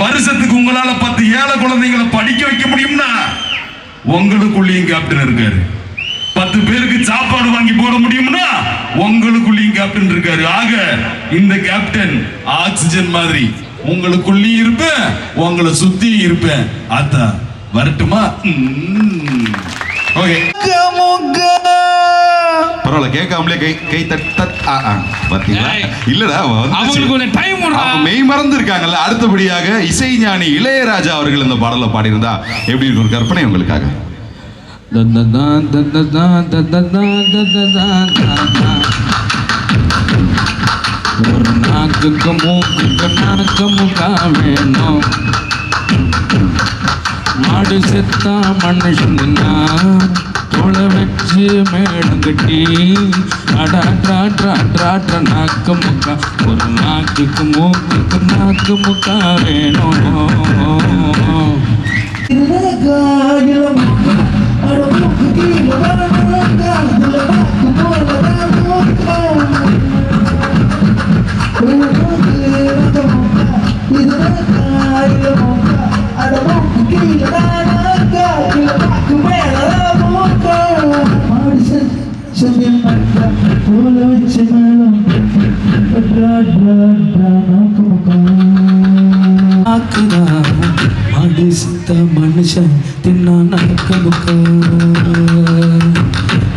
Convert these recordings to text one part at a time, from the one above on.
வருஷத்துக்கு உங்களால பத்து ஏழை குழந்தைங்களை படிக்க வைக்க முடியும்னா உங்களுக்குள்ளேயும் கேப்டன் இருக்காரு. பத்து பேருக்கு சாப்பாடு வாங்கி போட முடியும்னா உங்களுக்குள்ளேயும் கேப்டன் இருக்காரு. ஆக இந்த கேப்டன் ஆக்சிஜன் மாதிரி உங்களுக்குள்ளேயும் இருப்பேன் உங்களை சுத்தி இருப்பேன். அத்தா வரட்டுமா? ஓகே. பரவாயில்ல கேட்காமலே கை கை தட் தட் ஏய், இல்லடா. அவங்களுக்கு. அவங்க மெய் மறந்து இருக்காங்கல்ல அடுத்தபடியாக இசைஞானி இளையராஜா அவர்கள் இந்த பாடலை பாடியிருந்தா எப்படி இருக்கும் ஒரு கற்பனை உங்களுக்காக? ஒரு நாக்குக்கு மூக்குக்கு நாக்க முக்கா வேணும். மாடு செத்தா மனுஷன்னா தொலை வச்சு மேடம் கட்டி அடாட்ராட்ராட்ராட்ர நாக்கு முக்கா. ஒரு நாக்குக்கு மூக்குக்கு நாக்கு முக்கா வேணும். காலம் அட மூக்குக்கு முதல் காலத்தில் மடிசித்த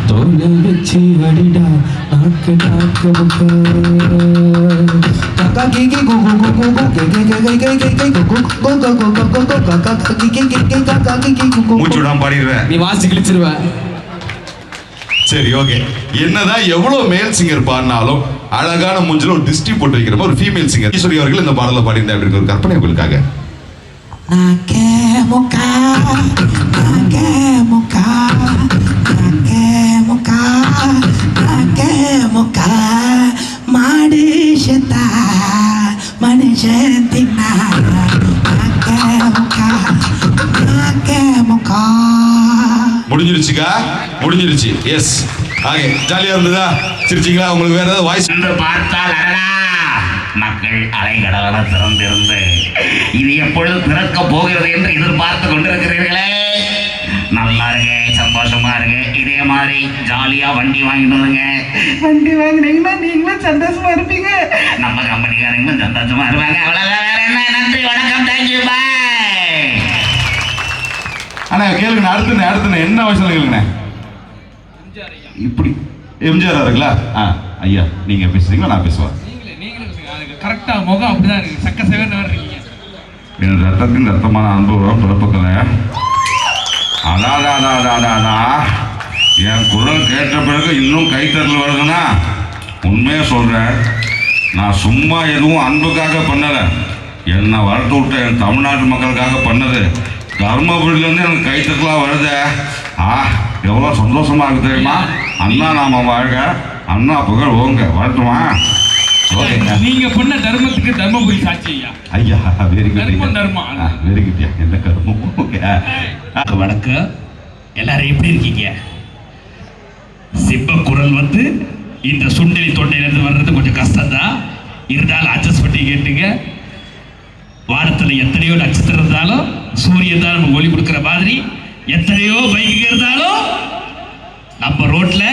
தோலை வச்சு அடிடா நாக்கு நாக்க முக்க மூச்சு விடாம பாடிடுவேன் நீ வாசி கிழிச்சிருவ சரி ஓகே என்னதான் எவ்வளவு மேல் சிங்கர் பாடினாலும் அழகான மூஞ்சில ஒரு டிஸ்டி போட்டு வைக்கிற மாதிரி ஒரு ஃபீமேல் சிங்கர் ஈஸ்வரி அவர்கள் இந்த பாடலை பாடியிருந்தா எப்படி இருக்கும் ஒரு கற்பனை உங்களுக்காக நாக்கே முக்கா நாக்கே முக்கா நாக்கே முக்கா நாக்கே முக்கா மாடு செத்தா மனுஷன் தின்னா நாக்கே முக்கா நாக்கே முக்கா முடிஞ்சிருச்சுக்கா? முடிஞ்சிருச்சு. எஸ் ஆகே ஜாலியா இருந்ததா? சிரிச்சிங்களா? உங்களுக்கு வேற ஏதாவது வாய்ஸ் பார்த்தால் மக்கள் அலைகடலான திறந்திருந்து இது எப்பொழுது திறக்க போகிறது என்று எதிர்பார்த்து கொண்டிருக்கிறீர்களே? நல்லா இருங்க சந்தோஷமா இருங்க. இதே மாதிரி ஜாலியா வண்டி வாங்கிட்டு வந்துங்க வண்டி வாங்கினீங்கன்னா நீங்களும் சந்தோஷமா இருப்பீங்க. நம்ம கம்பெனிக்காரங்களும் சந்தோஷமா இருப்பாங்க. அவ்வளவுதான். வேற என்ன? நன்றி வணக்கம். தேங்க்யூ பாய் அண்ணா கேளுங்கண்ணே. அடுத்துண்ணே அடுத்துண்ணே. என்ன வயசுல கேளுங்கண்ணே. இப்படி. எம்ஜிஆர் அவர்களா? ஆ ஐயா நீங்க பேசுறீங்களா? நான் பேசுவேன் கரெக்டாக கரெக்டா முகம் அப்படிதான் இருக்கு. சக்க செவன் வர்றீங்க என் ரத்தத்தின் ரத்தமான அனுபவம் பிறப்புக்கல அடாடாடாடாடாடா. என் குரல் கேட்ட பிறகு இன்னும் கைத்தறல் வருதுன்னா உண்மையாக சொல்கிறேன் நான் சும்மா எதுவும் அன்புக்காக பண்ணலை. என்னை வளர்த்து விட்ட என் தமிழ்நாட்டு மக்களுக்காக பண்ணது. தருமபுரியிலேருந்து எனக்கு கைத்தறலாம் வருது. ஆ எவ்வளோ சந்தோஷமாக இருக்கு தெரியுமா? அண்ணா நாம வாழ்க. அண்ணா புகழ் ஓங்க. வரட்டுமா? நீங்க பண்ண தர்மத்துக்கு தர்மபுரி சாட்சி ஐயா. ஐயா வெரி குட் தர்மம் தர்மம். வெரி குட் என்ன கருமம்? வணக்கம். எல்லாரும் எப்படி இருக்கீங்க? சிம்ம குரல் வந்து இந்த சுண்டலி தொண்டையிலிருந்து வர்றது கொஞ்சம் கஷ்டம்தான். இருந்தாலும் அட்ஜஸ்ட் பண்ணி கேட்டுங்க. வானத்தில் எத்தனையோ நட்சத்திரம் இருந்தாலும் சூரியன் தான் நமக்கு ஒளி கொடுக்குற மாதிரி எத்தனையோ பைக்கு இருந்தாலும் நம்ம ரோட்ல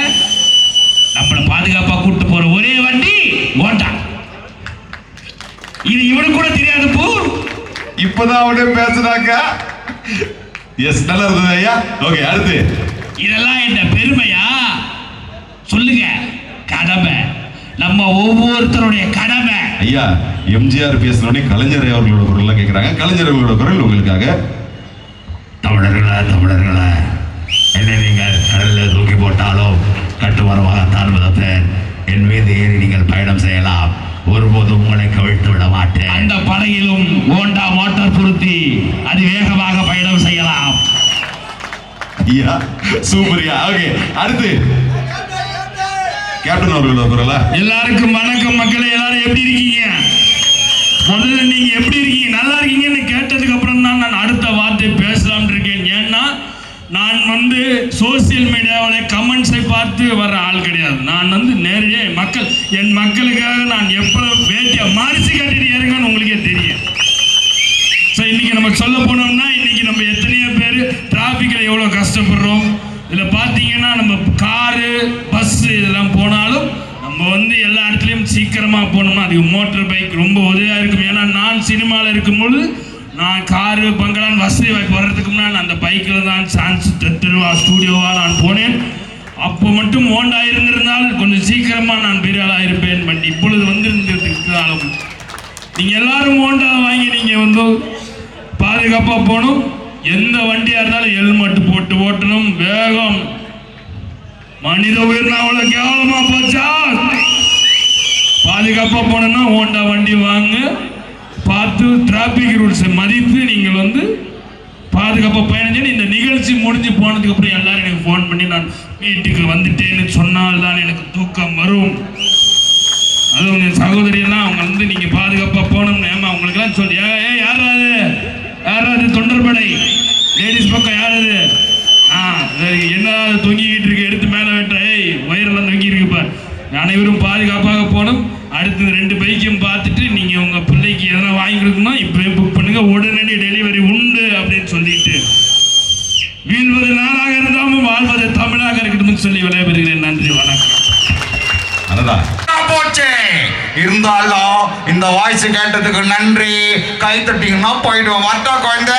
இப்பதான் அவனே பேசுறாங்க எஸ் நல்லா இருந்தது ஐயா. ஓகே அடுத்து. இதெல்லாம் என்ன பெருமையா? சொல்லுங்க. கடமை. நம்ம ஒவ்வொருத்தருடைய கடமை. ஐயா எம்ஜிஆர் பேசினோடனே கலைஞர் அவர்களோட குரல்ல கேக்குறாங்க. கலைஞர் அவர்களோட குரல் உங்களுக்காக. தமிழர்களா தமிழர்களா என்னை நீங்கள் கடலில் தூக்கி போட்டாலும் கட்டுமரமாகத்தான் மிதப்பேன் என் மீது ஏறி நீங்கள் பயணம் செய்யலாம். ஒருபோதும் உங்களை கவிழ்த்து விட மாட்டேன் அந்த படகிலும் ஹோண்டா மோட்டார் பொருத்தி அது வேகமாக பயணம் செய்யலாம். சூப்பர்யா ஓகே அடுத்து. கேப்டன் அவர்களோட குரலா எல்லாருக்கும் வணக்கம் மக்களே எல்லாரும் எப்படி இருக்கீங்க? முதல்ல நீங்க எப்படி இருக்கீங்க? நல்லா இருக்கீங்கன்னு கேட்டதுக்கு வந்து சோசியல் மீடியாவில் கமெண்ட்ஸை பார்த்து வர்ற ஆள் கிடையாது. நான் வந்து நிறைய மக்கள் என் மக்களுக்காக நான் எப்போ வேட்டியாக மாரிச்சு கட்டிட்டு இறங்கன்னு உங்களுக்கே தெரியும். ஸோ இன்றைக்கி நம்ம சொல்ல போனோம்னா இன்றைக்கி நம்ம எத்தனையோ பேர் டிராஃபிக்கில் எவ்வளோ கஷ்டப்படுறோம். இதில் பார்த்தீங்கன்னா நம்ம காரு பஸ்ஸு இதெல்லாம் போனாலும் நம்ம வந்து எல்லா இடத்துலையும் சீக்கிரமாக போனோம்னா அதுக்கு மோட்டர் பைக் ரொம்ப உதவியாக இருக்கும். ஏன்னா நான் சினிமாவில் இருக்கும்பொழுது நான் காரு பங்களான் வசதி வாய்ப்பு வர்றதுக்கு முன்னாடி அந்த பைக்கில் தான் சான்ஸ் தெருவா ஸ்டூடியோவா நான் போனேன். அப்போ மட்டும் ஓண்டா இருந்திருந்தால் கொஞ்சம் சீக்கிரமாக நான் பெரிய ஆளாக இருப்பேன். பட் இப்பொழுது வந்திருந்ததுனாலும் நீங்கள் எல்லாரும் ஹோண்டா வாங்கி நீங்கள் வந்து பாதுகாப்பாக போகணும். எந்த வண்டியாக இருந்தாலும் ஹெல்மெட் போட்டு ஓட்டணும். வேகம். மனித உயிர்னா அவ்வளோ கேவலமாக போச்சா? பாதுகாப்பாக போனோம்னா ஹோண்டா வண்டி வாங்க. பார்த்து டிராபிக் ரூல்ஸை மதித்து நீங்கள் வந்து பாதுகாப்பாக பயணிச்சு இந்த நிகழ்ச்சி முடிஞ்சு போனதுக்கப்புறம் எல்லாரும் எனக்கு ஃபோன் பண்ணி நான் வீட்டுக்கு வந்துட்டேன்னு சொன்னால் தான் எனக்கு தூக்கம் வரும். அதுவும் என் சகோதரியெல்லாம் அவங்க வந்து நீங்கள் பாதுகாப்பாக போகணும்னு ஏமா அவங்களுக்கெல்லாம் சொல்லி. ஏ ஏ, யாராது யாராது தொண்டர்படை? லேடிஸ் பக்கம் யாராது ஆ என்ன தொங்கிக்கிட்டு இருக்கு? எடுத்து மேலே வெட்ட ஏய் ஒயரெல்லாம் தொங்கி இருக்குப்பா அனைவரும் பாதுகாப்பாக போகணும். அடுத்தது ரெண்டு பைக்கையும் பார்த்துட்டு நீங்கள் கொடுக்கணும் இப்பவே புக் பண்ணுங்க உடனடி டெலிவரி உண்டு அப்படின்னு சொல்லிட்டு. வீழ்வது நானாக இருந்தாலும் வாழ்வது தமிழாக இருக்கட்டும்னு சொல்லி விளையாடுகிறேன் நன்றி வணக்கம். அதுதான் போச்சு. இருந்தாலும் இந்த வாய்ஸ் கேட்டதுக்கு நன்றி. கை தட்டிங்கன்னா போயிடுவோம் வரட்டா குழந்தை.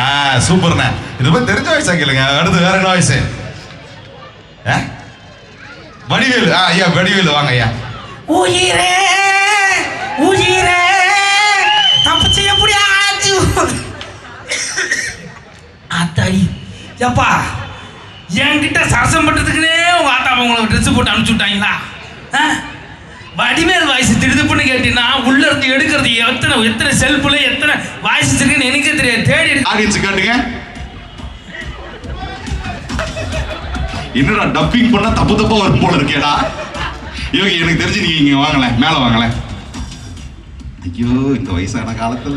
ஆ சூப்பர்ண்ணே. இது போய் தெரிஞ்ச வாய்ஸா கேளுங்க. அடுத்து வேற என்ன வாய்ஸ் வடிவேலு. ஆ ஐயா வடிவேலு. வாங்க ஐயா. உயிரே உயிரே தப்பிச்சு எப்படி ஆச்சு? அத்தாடி ஏப்பா என்கிட்ட சரசம் பண்றதுக்குனே உங்க ஆத்தா உங்களை ட்ரெஸ் போட்டு அனுப்பிச்சு விட்டாங்களா? ஆ? வடிவேல் வாய்ஸ் திடுதுப்புன்னு கேட்டீங்கன்னா உள்ள இருந்து எடுக்கிறது எத்தனை எத்தனை செல்ஃபுல எத்தனை வாய்ஸ் இருக்குன்னு எனக்கே தெரியாது. தேடி ஆடியன்ஸ் கேட்டுங்க. என்னடா டப்பிங் பண்ணா தப்பு தப்பா வரும் போல இருக்கேடா. யோகி எனக்கு தெரிஞ்சு நீங்க இங்க வாங்கல மேல வாங்கல. ஐயோ இந்த வயசான காலத்துல.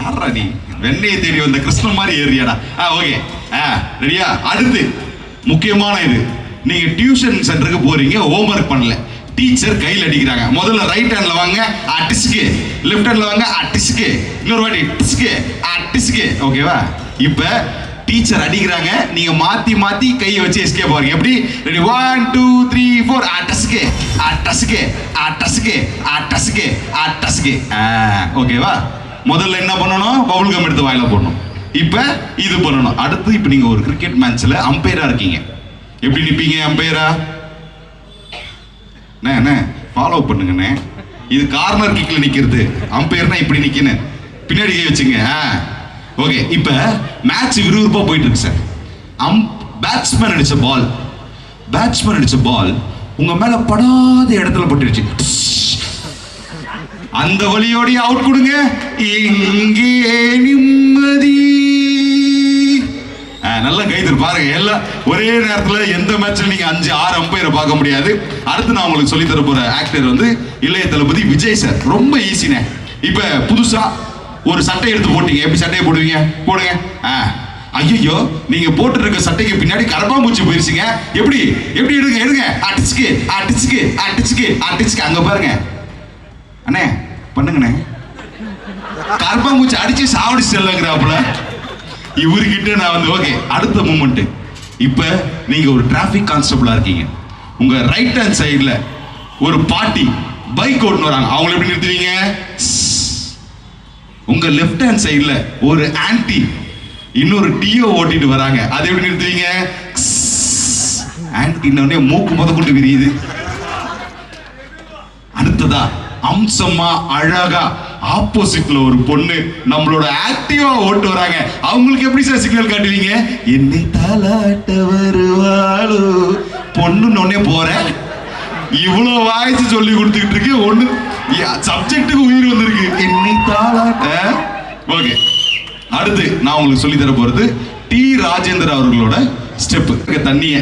யாரா நீ? வெண்ணையை தேடி வந்த கிருஷ்ணன் மாதிரி ஏறியாடா ஆ ஓகே. ஆ ரெடியா? அடுத்து. முக்கியமான இது. நீங்க டியூஷன் சென்டருக்கு போறீங்க ஹோம்ஒர்க் பண்ணல. டீச்சர் கையில் அடிக்கிறாங்க. முதல்ல ரைட் ஹேண்ட்ல வாங்க அட்டிஸ்க்கு லெஃப்ட் ஹேண்ட்ல வாங்க அட்டிஸ்க்கு இன்னொரு வாட்டி டிஸ்க்கு. அட்டிஸ்க்கு ஓகேவா இப்போ டீச்சர் அடிக்கிறாங்க. நீங்க மாத்தி மாத்தி கையை வச்சு எஸ்கே போறீங்க எப்படி? Ready one two three four அட்டஸ்கே அட்டஸ்க்கு அட்டஸ்க்கு அட்டஸ்க்கு அட்டஸ்க்கு ஓகேவா முதல்ல என்ன பண்ணணும்? பபுள் கம் எடுத்து வாயில போடணும். இப்போ இது பண்ணணும். அடுத்து இப்போ நீங்க ஒரு கிரிக்கெட் மேட்ச்ல அம்பையரா இருக்கீங்க. எப்படி நிற்பீங்க அம்பையரா அண்ணே அண்ணே ஃபாலோ பண்ணுங்கண்ணே இது கார்னர் கிக்கில் நிற்கிறது அம்பையர்னா இப்படி நிற்கணும் பின்னாடி கை வச்சுங்க. ஓகே இப்போ மேட்ச் விறுவிறுப்பாக போயிட்டு இருக்கு சார் அம் பேட்ஸ்மேன் அடித்த பால் பேட்ஸ்மேன் அடித்த பால் உங்க மேல படாத இடத்துல பட்டுருச்சு. அந்த வழியோடய அவுட் கொடுங்க. இங்கே நிம்மதி. ஆ, நல்லா கைது பாருங்க. எல்லாம் ஒரே நேரத்தில் எந்த மேட்ச்ல நீங்க அஞ்சு ஆறு அம்பையரை பார்க்க முடியாது. அடுத்து நான் உங்களுக்கு சொல்லி தர போற ஆக்டர் வந்து இளைய தளபதி விஜய் சார் ரொம்ப ஈஸினே இப்ப புதுசா ஒரு சட்டை எடுத்து போட்டீங்க. எப்படி சட்டையை போடுவீங்க? போடுங்க. ஆ. ஐயோ நீங்க போட்டுருக்க சட்டைக்கு பின்னாடி கரப்பாம்பூச்சி போயிருச்சுங்க. எப்படி? எப்படி எடுங்க எடுங்க. அடிச்சுக்கு அடிச்சுக்கு அடிச்சுக்கு அடிச்சுக்கு. அங்க பாருங்க. அண்ணே பண்ணுங்கண்ணே. கரப்பாம்பூச்சி அடிச்சு சாவடி செல்லங்கிறாப்புல. இவர்கிட்ட நான் வந்து ஓகே அடுத்த மூமெண்ட் இப்ப நீங்க ஒரு டிராபிக் கான்ஸ்டபிளா இருக்கீங்க. உங்க ரைட் ஹேண்ட் சைடுல ஒரு பாட்டி பைக் ஓட்டுன்னு வராங்க. அவங்கள எப்படி நிறுத்துவீங்க? உங்க லெஃப்ட் ஹேண்ட் சைடுல ஒரு ஆன்டி இன்னொரு டியோ ஓட்டிட்டு வராங்க. அதை எப்படி நிறுத்துவீங்க? இன்னொன்னே மூக்கு முத கொண்டு விரியுது. அடுத்ததா அம்சமா அழகா ஆப்போசிட்ல ஒரு பொண்ணு நம்மளோட ஆக்டிவா ஓட்டு வராங்க. அவங்களுக்கு எப்படி சார் சிக்னல் காட்டுவீங்க? என்னை தாலாட்ட வருவாளோ? பொண்ணுன்னு உடனே போறேன். இவ்வளவு வாய்ஸ் சொல்லி கொடுத்துக்கிட்டு இருக்கு. ஒண்ணு சப்ஜெக்ட்டுக்கு உயிர் வந்திருக்கு. என்னை தாலாட்ட ஓகே. அடுத்து நான் உங்களுக்கு சொல்லி தர போறது டி ராஜேந்திர அவர்களோட ஸ்டெப் தண்ணிய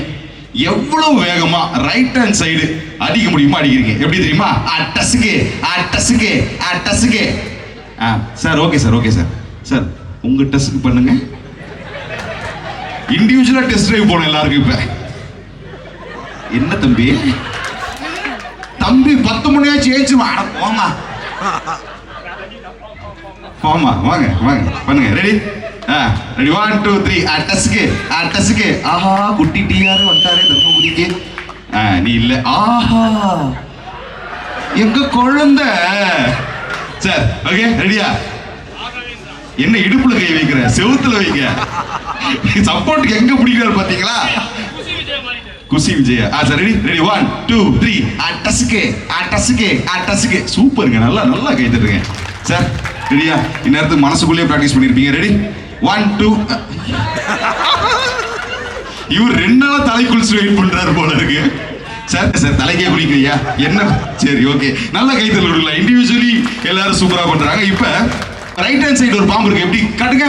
எவ்வளவு வேகமா ரைட் ஹேண்ட் சைடு அடிக்க முடியுமா அடிக்கிறீங்க. எப்படி தெரியுமா? அட்டசுக்கு அட்டசுக்கு அட்டசுக்கு ஆ sir okay sir okay sir. Sir உங்க டெஸ்ட் பண்ணுங்க. இண்டிவிஜுவலா டெஸ்ட் டிரைவ் போனோம் எல்லாருக்கும் இப்ப. என்ன தம்பி? தம்பி பத்து மணியாச்சும் ஏச்சு அட போமா போமா வாங்க வாங்க பண்ணுங்க. Ready ready one two three டஸ்க்கு டஸ்க்கு. ஆஹா குட்டி டிஆர் வந்துட்டாரே தர்மபுரிக்கு. ஆ, நீ இல்ல. ஆஹா. எங்க குழந்தை? சார் ஓகே ரெடியா என்ன இடுப்புல கை வைக்கிற? செவுத்துல வைக்க? சப்போர்ட்டுக்கு எங்க பிடிக்கிறாரு பாத்தீங்களா? குசி விஜயா. ஆ sir ready ready one two three டஸ்க்கு டஸ்க்கு டஸ்க்கு. சூப்பருங்க நல்லா நல்லா கை தருங்க சார் ரெடியா? இந்நேரத்துக்கு மனசுக்குள்ளேயே ப்ராக்டிஸ் பண்ணியிருப்பீங்க ரெடி ஒன் டூ இவர் ரெண்டு நாளாக தலை குளிச்சு வெயிட் பண்ணுறாரு போல இருக்கு. சார் சார் தலைக்கே குளிக்கிறியா என்ன? சரி ஓகே நல்ல கைத்தல் விடலாம் இண்டிவிஜுவலி எல்லாரும் சூப்பராக பண்ணுறாங்க இப்போ ரைட் ஹேண்ட் சைடு ஒரு பாம்பு இருக்கு. எப்படி? காட்டுங்க.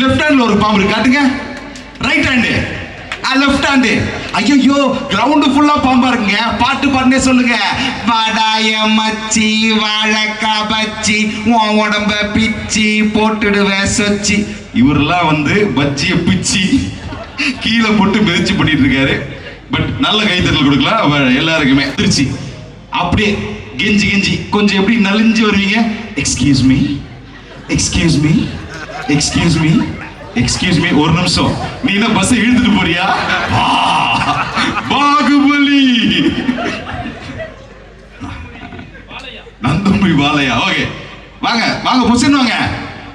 லெஃப்ட் ஹேண்டில் ஒரு பாம்பு இருக்கு. காட்டுங்க. ரைட் ஹேண்டு லெஃப்ட் ஹேண்டு ஐயோ கிரவுண்ட் ஃபுல்லா பாம்பா இருக்குங்க. பாட்டு பாடுனே சொல்லுங்க. வடாய மச்சி வாழைக்கா பச்சி உன் உடம்ப பிச்சி போட்டுடுவேன் சொச்சி. இவரெல்லாம் வந்து பச்சிய பிச்சி கீழே போட்டு மிதிச்சு பண்ணிட்டு இருக்காரு பட் நல்ல கைத்தட்டல் கொடுக்கலாம் எல்லாருக்குமே. திருச்சி. அப்படியே கெஞ்சி கெஞ்சி கொஞ்சம் எப்படி நலிஞ்சு வருவீங்க? Excuse me excuse me excuse me excuse me ஒரு நிமிஷம். நீ என்ன பஸ் இழுத்துட்டு போறியா? பாகுபலி. நந்தம்பி பாலையா ஓகே. வாங்க வாங்க பொசிஷன் வாங்க.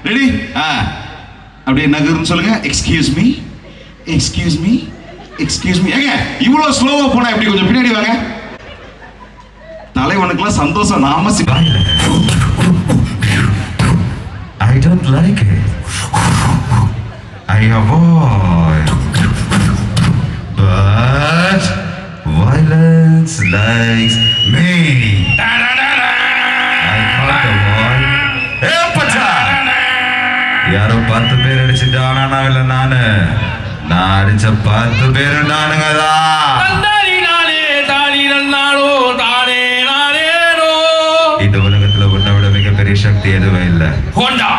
ரெடி ஆ. அப்படியே நகருன்னு சொல்லுங்க. Excuse me excuse me excuse me ஏங்க இவ்வளவு ஸ்லோவாக போனா எப்படி? கொஞ்சம் பின்னாடி வாங்க. தலைவனுக்குலாம் சந்தோஷம். நாம சி- I don't like it. I avoid. Violence likes me. யாரோ பத்து பேர் அடிச்சுட்டானா நான் இல்ல நானு. நான் அடிச்ச பத்து பேரும் நானுங்கதான் தந்தாரி நானே தானி நன்னாளோ தானே நானேனோ இந்த உலகத்துல உன்னை விட மிகப்பெரிய சக்தி எதுவும் இல்லை. ஹோண்டா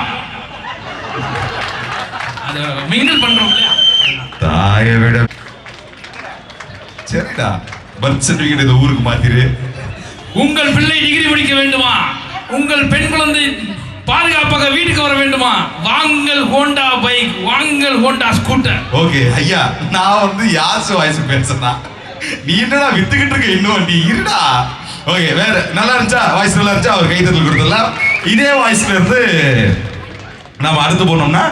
அது மிங்கிள் பண்றோம் தாயை விட சரிடா. பர்த் சர்டிபிகேட் இந்த ஊருக்கு மாத்திரு. உங்கள் பிள்ளை டிகிரி படிக்க வேண்டுமா? உங்கள் பெண் குழந்தை பாதுகாப்பாக வீட்டுக்கு வர வேண்டுமா? Vangal Honda bike Vangal Honda scooter okay ஐயா நான் வந்து யாசு வாய்ஸ் பேசுறேன். நீ என்னடா வித்துக்கிட்டு இருக்க இன்னும்? நீ இருடா. ஓகே வேற நல்லா இருந்துச்சா? வாய்ஸ் நல்லா இருந்துச்சா? அவர் கைத்தட்டல் கொடுத்துடலாம். இதே வாய்ஸ்ல இருந்து நம்ம அடுத்து போனோம்னா